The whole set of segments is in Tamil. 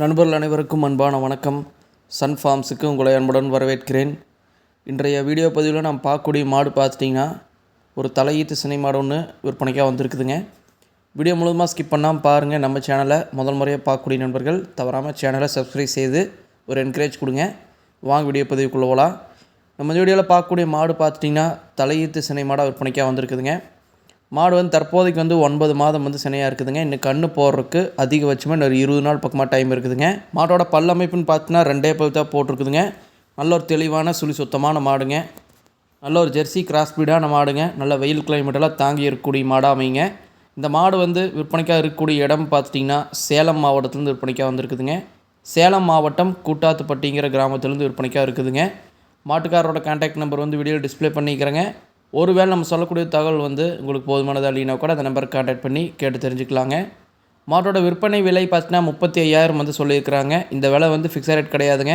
நண்பர்கள் அனைவருக்கும் அன்பான வணக்கம். சன் ஃபார்ம்ஸுக்கு உங்களை அன்புடன் வரவேற்கிறேன். இன்றைய வீடியோ பதிவில் நாம் பார்க்கக்கூடிய மாடு பார்த்துட்டிங்கன்னா ஒரு தலையீத்து சினை மாடு ஒன்று விற்பனைக்காக வந்திருக்குதுங்க. வீடியோ முழுவதுமாக ஸ்கிப் பண்ணாமல் பாருங்கள் நம்ம சேனலை முதல் முறையாக பார்க்கக்கூடிய நண்பர்கள் தவறாமல் சேனலை சப்ஸ்கிரைப் செய்து ஒரு என்கரேஜ் கொடுங்க. வாங்க வீடியோ பதிவுக்குள்ளே போகலாம் நம்ம வீடியோவில் பார்க்கக்கூடிய மாடு பார்த்துட்டிங்கன்னா தலையீத்து சினை மாடாக விற்பனைக்காக வந்திருக்குதுங்க. மாடு வந்து தற்போதைக்கு வந்து ஒன்பது மாதம் வந்து சினையாக இருக்குதுங்க. இன்னும் கண்ணு போடுறதுக்கு அதிகபட்சமாக இன்னொரு இருபது நாள் பக்கமாக டைம் இருக்குதுங்க. மாட்டோட பல் அமைப்புன்னு பார்த்தீங்கன்னா ரெண்டே பல் தான் போட்டிருக்குதுங்க. நல்ல ஒரு தெளிவான சுழி சுத்தமான மாடுங்க. நல்ல ஒரு ஜெர்சி கிராஸ் பீடான மாடுங்க. நல்ல வெயில் கிளைமேட்டெல்லாம் தாங்கி இருக்கக்கூடிய மாடாக அமைங்க. இந்த மாடு வந்து விற்பனைக்காக இருக்கக்கூடிய இடம் பார்த்துட்டிங்கன்னா சேலம் மாவட்டத்துலேருந்து விற்பனைக்காக வந்திருக்குதுங்க. சேலம் மாவட்டம் கூட்டாத்துப்பட்டிங்கிற கிராமத்துலேருந்து விற்பனைக்காக இருக்குதுங்க. மாட்டுக்காரரோட கான்டாக்ட் நம்பர் வந்து வீடியோ டிஸ்பிளே பண்ணிக்கிறேங்க. ஒருவேளை நம்ம சொல்லக்கூடிய தகவல் வந்து உங்களுக்கு போதுமானதாக இல்லைனா கூட அந்த நம்பருக்கு காண்டாக்ட் பண்ணி கேட்டு தெரிஞ்சுக்கலாங்க. மாட்டோட விற்பனை விலை பார்த்தீங்கன்னா முப்பத்தி ஐயாயிரம் வந்து சொல்லியிருக்கிறாங்க. இந்த விலை வந்து ஃபிக்ஸட் ரேட் கிடையாதுங்க.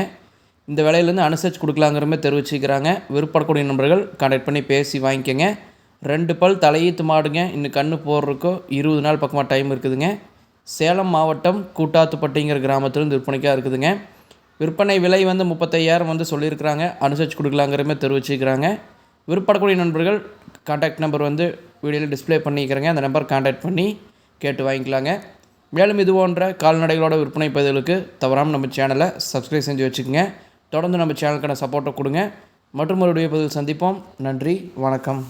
இந்த விலையிலேருந்து அனுசரித்து கொடுக்கலாங்கிற மாதிரி தெரிவிச்சுக்கிறாங்க. விருப்பப்படக்கூடிய நண்பர்கள் கான்டாக்ட் பண்ணி பேசி வாங்கிக்கோங்க. ரெண்டு பல் தலையீத்து மாடுங்க. இன்னும் கண்ணு போடுறதுக்கோ இருபது நாள் பக்கமாக டைம் இருக்குதுங்க. சேலம் மாவட்டம் கூட்டாத்துப்பட்டிங்கிற கிராமத்துலேருந்து விற்பனைக்காக இருக்குதுங்க. விற்பனை விலை வந்து முப்பத்தையாயிரம் வந்து சொல்லியிருக்கிறாங்க. அனுசரித்து கொடுக்கலாங்கிற மாதிரி தெரிவிச்சுக்கிறாங்க. விருப்பப்படக்கூடிய நண்பர்கள் காண்டாக்ட் நம்பர் வந்து வீடியோவில் டிஸ்பிளே பண்ணிக்கிறேங்க. அந்த நம்பர் காண்டாக்ட் பண்ணி கேட்டு வாங்கிக்கலாங்க. மேலும் இது போன்ற கால்நடைகளோட விற்பனை பதிவுகளுக்கு தவறாமல் நம்ம சேனலை சப்ஸ்கிரைப் செஞ்சு வச்சுக்கோங்க. தொடர்ந்து நம்ம சேனலுக்கான சப்போர்ட்டை கொடுங்க. மற்றும் ஒரு பதில் சந்திப்போம். நன்றி வணக்கம்.